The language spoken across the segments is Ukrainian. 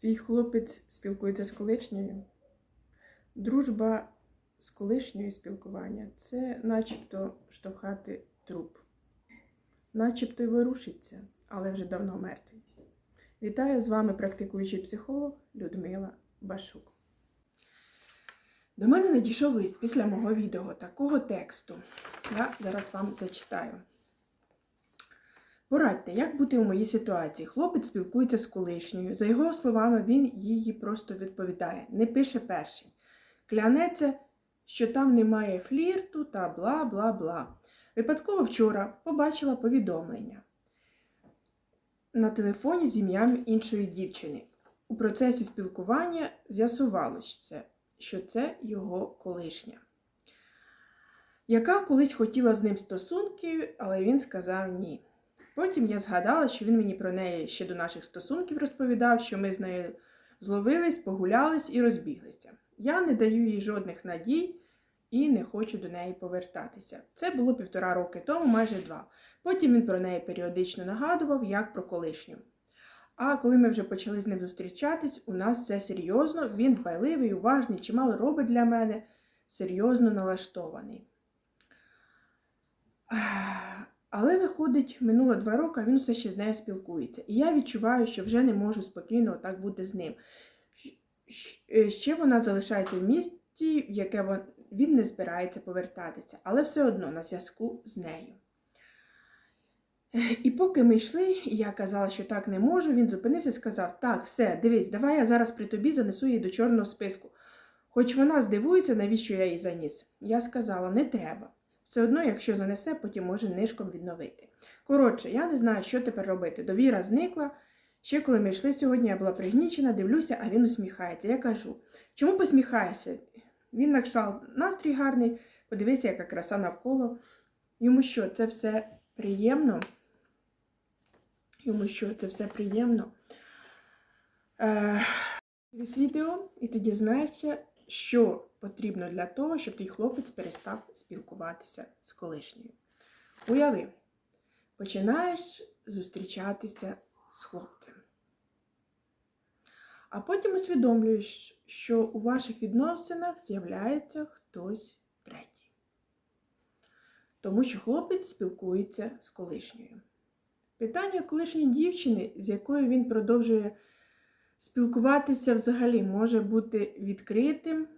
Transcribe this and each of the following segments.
Твій хлопець спілкується з колишньою. Дружба з колишньою спілкування це начебто штовхати труп. Начебто й ворушиться, але вже давно мертвий. Вітаю з вами практикуючий психолог Людмила Башук. До мене надійшов лист після мого відео такого тексту. Я зараз вам зачитаю. Порадьте, як бути у моїй ситуації. Хлопець спілкується з колишньою. За його словами, він її просто відповідає, не пише перший. Клянеться, що там немає флірту та бла бла бла. Випадково вчора побачила повідомлення на телефоні з ім'ям іншої дівчини. У процесі спілкування з'ясувалося, що це його колишня, яка колись хотіла з ним стосунки, але він сказав ні. Потім я згадала, що він мені про неї ще до наших стосунків розповідав, що ми з нею зловились, погулялись і розбіглися. Я не даю їй жодних надій і не хочу до неї повертатися. Це було півтора роки тому, майже два. Потім він про неї періодично нагадував, як про колишню. А коли ми вже почали з ним зустрічатись, у нас все серйозно, він дбайливий, уважний, чимало робить для мене, серйозно налаштований. Але виходить, минуло два роки, він все ще з нею спілкується. І я відчуваю, що вже не можу спокійно так бути з ним. Ще вона залишається в місті, в яке він не збирається повертатися, але все одно на зв'язку з нею. І поки ми йшли, я казала, що так не можу, він зупинився і сказав: Так, все, дивись, давай я зараз при тобі занесу її до чорного списку. Хоч вона здивується, навіщо я її заніс. Я сказала, не треба. Все одно, якщо занесе, потім може нишком відновити. Коротше, я не знаю, що тепер робити. Довіра зникла. Ще коли ми йшли сьогодні, я була пригнічена, дивлюся, а він усміхається. Я кажу: чому посміхаєшся? Він на кшталт настрій гарний, подивися, яка краса навколо. Йому що, це все приємно? Йому що, це все приємно? Е, Дивись відео, і ти дізнаєшся, що потрібно для того, щоб твій хлопець перестав спілкуватися з колишньою. Уяви, починаєш зустрічатися з хлопцем. А потім усвідомлюєш, що у ваших відносинах з'являється хтось третій. Тому що хлопець спілкується з колишньою. Питання колишньої дівчини, з якою він продовжує спілкуватися взагалі, може бути відкритим,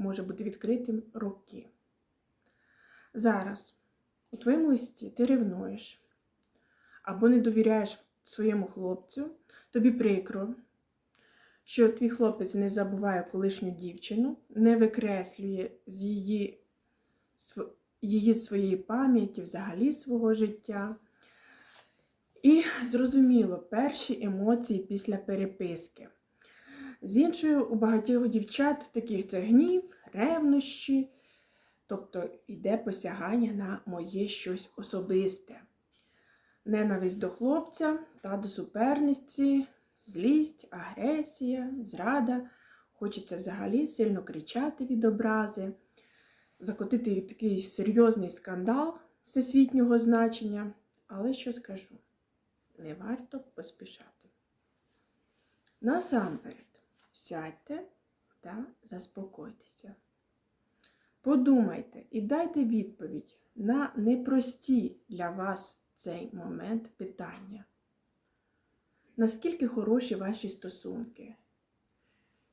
може бути відкритим роки. Зараз у твоєму листі ти ревнуєш або не довіряєш своєму хлопцю, тобі прикро, що твій хлопець не забуває колишню дівчину, не викреслює з її, її своєї пам'яті, взагалі свого життя. І зрозуміло, перші емоції після переписки. З іншою, у багатьох дівчат таких це гнів, ревнощі, тобто йде посягання на моє щось особисте. Ненависть до хлопця та до суперниці, злість, агресія, зрада. Хочеться взагалі сильно кричати від образи, закотити такий серйозний скандал всесвітнього значення. Але що скажу? Не варто поспішати. Насамперед, сядьте та заспокойтеся. Подумайте і дайте відповідь на непрості для вас цей момент питання. Наскільки хороші ваші стосунки?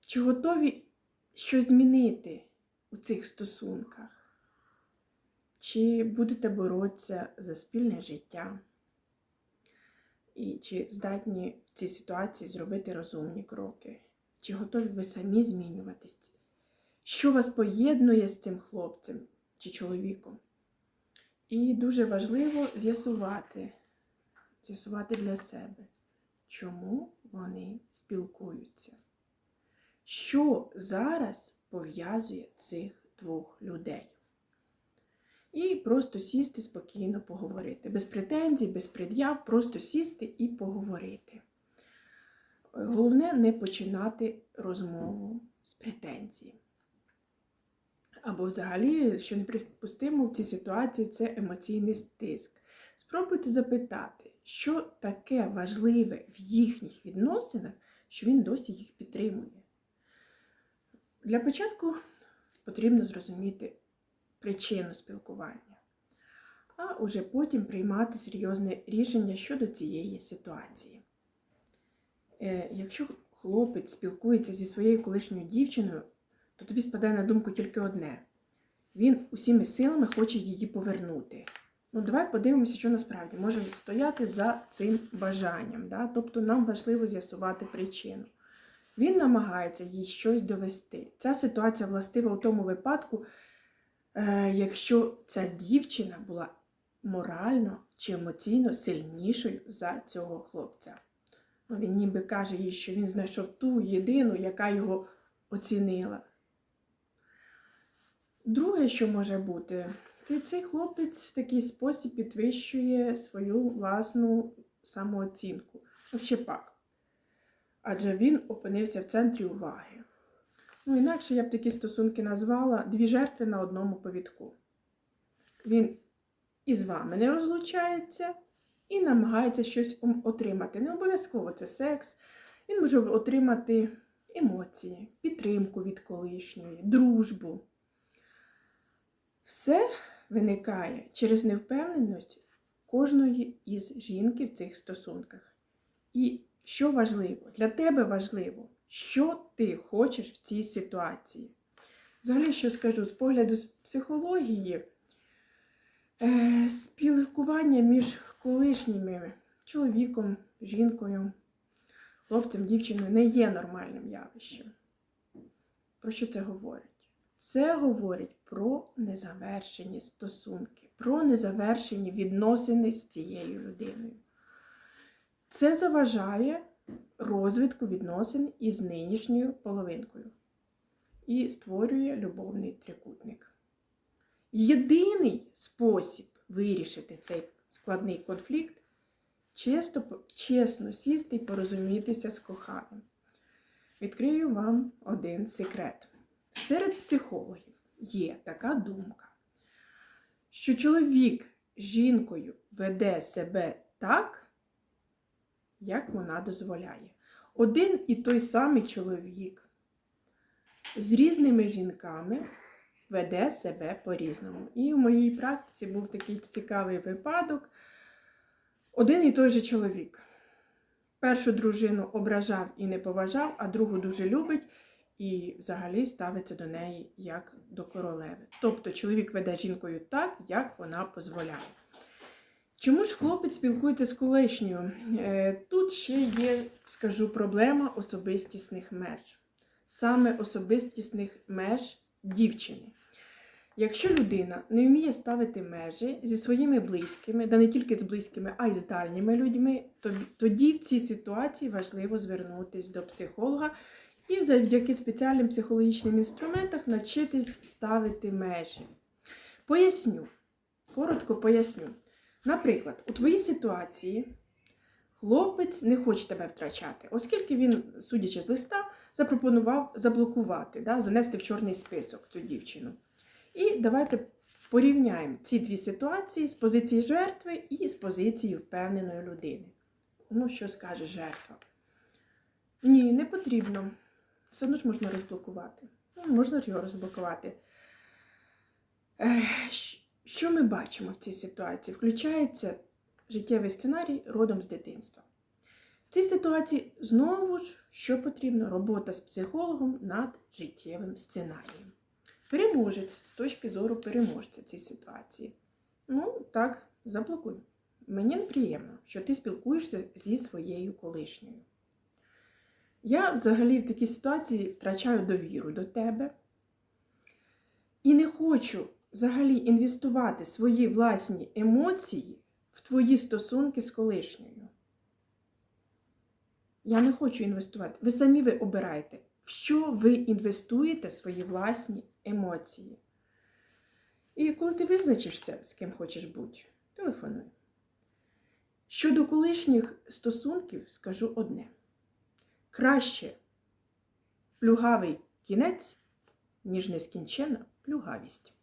Чи готові щось змінити у цих стосунках? Чи будете боротися за спільне життя? І чи здатні в цій ситуації зробити розумні кроки? Чи готові ви самі змінюватись? Що вас поєднує з цим хлопцем чи чоловіком? І дуже важливо з'ясувати, з'ясувати для себе, чому вони спілкуються. Що зараз пов'язує цих двох людей? І просто сісти спокійно поговорити. Без претензій, без пред'яв, просто сісти і поговорити. Головне не починати розмову з претензій. Або взагалі, що неприпустимо в цій ситуації, це емоційний стиск. Спробуйте запитати, що таке важливе в їхніх відносинах, що він досі їх підтримує. Для початку потрібно зрозуміти причину спілкування, а уже потім приймати серйозне рішення щодо цієї ситуації. Е, Якщо хлопець спілкується зі своєю колишньою дівчиною, то тобі спадає на думку тільки одне: він усіми силами хоче її повернути. Ну, давай подивимося, що насправді може стояти за цим бажанням. Да? Тобто нам важливо з'ясувати причину. Він намагається їй щось довести. Ця ситуація властива у тому випадку, е, якщо ця дівчина була морально чи емоційно сильнішою за цього хлопця. Ну, він ніби каже їй, що він знайшов ту єдину, яка його оцінила. Друге, що може бути, ти цей хлопець в такий спосіб підвищує свою власну самооцінку. Ну, ще пак. Адже він опинився в центрі уваги. Ну, інакше я б такі стосунки назвала дві жертви на одному повідку. Він із вами не розлучається і намагається щось отримати. Не обов'язково це секс. Він може отримати емоції, підтримку від колишньої, дружбу. Все виникає через невпевненість кожної із жінки в цих стосунках. І що важливо, для тебе важливо, що ти хочеш в цій ситуації. Взагалі, що скажу, з погляду з психології, спілкування між колишніми чоловіком, жінкою, хлопцем, дівчиною не є нормальним явищем. Про що це говорить? Це говорить про незавершені стосунки, про незавершені відносини з цією людиною. Це заважає розвитку відносин із нинішньою половинкою і створює любовний трикутник. Єдиний спосіб вирішити цей складний конфлікт чесно, чесно сісти і порозумітися з коханим. Відкрию вам один секрет. Серед психологів є така думка, що чоловік жінкою веде себе так, як вона дозволяє. Один і той самий чоловік з різними жінками веде себе по-різному. І в моїй практиці був такий цікавий випадок. Один і той же чоловік. Першу дружину ображав і не поважав, а другу дуже любить і взагалі ставиться до неї як до королеви. Тобто чоловік веде жінкою так, як вона дозволяє. Чому ж хлопець спілкується з колишньою? Е, Тут ще є, скажу, проблема особистісних меж. Саме особистісних меж дівчини. Якщо людина не вміє ставити межі зі своїми близькими, да не тільки з близькими, а й з дальніми людьми, то- тоді в цій ситуації важливо звернутися до психолога і завдяки спеціальним психологічним інструментам навчитись ставити межі. Поясню, коротко поясню. Наприклад, у твоїй ситуації хлопець не хоче тебе втрачати, оскільки він, судячи з листа, запропонував заблокувати, да, занести в чорний список цю дівчину. І давайте порівняємо ці дві ситуації з позиції жертви і з позиції впевненої людини. Ну, що скаже жертва? Ні, не потрібно. Все одно ж можна розблокувати. Ну, можна ж його розблокувати. Що ми бачимо в цій ситуації? Включається життєвий сценарій родом з дитинства. В цій ситуації знову ж що потрібно? Робота з психологом над життєвим сценарієм. Переможець з точки зору переможця цій ситуації. Ну, так, заблокуй. Мені неприємно, що ти спілкуєшся зі своєю колишньою. Я взагалі в такій ситуації втрачаю довіру до тебе і не хочу взагалі інвестувати свої власні емоції в твої стосунки з колишньою. Я не хочу інвестувати. Ви самі ви обираєте, в що ви інвестуєте свої власні емоції. І коли ти визначишся, з ким хочеш бути, телефонуй. Щодо колишніх стосунків скажу одне: краще плюгавий кінець, ніж нескінченна плюгавість.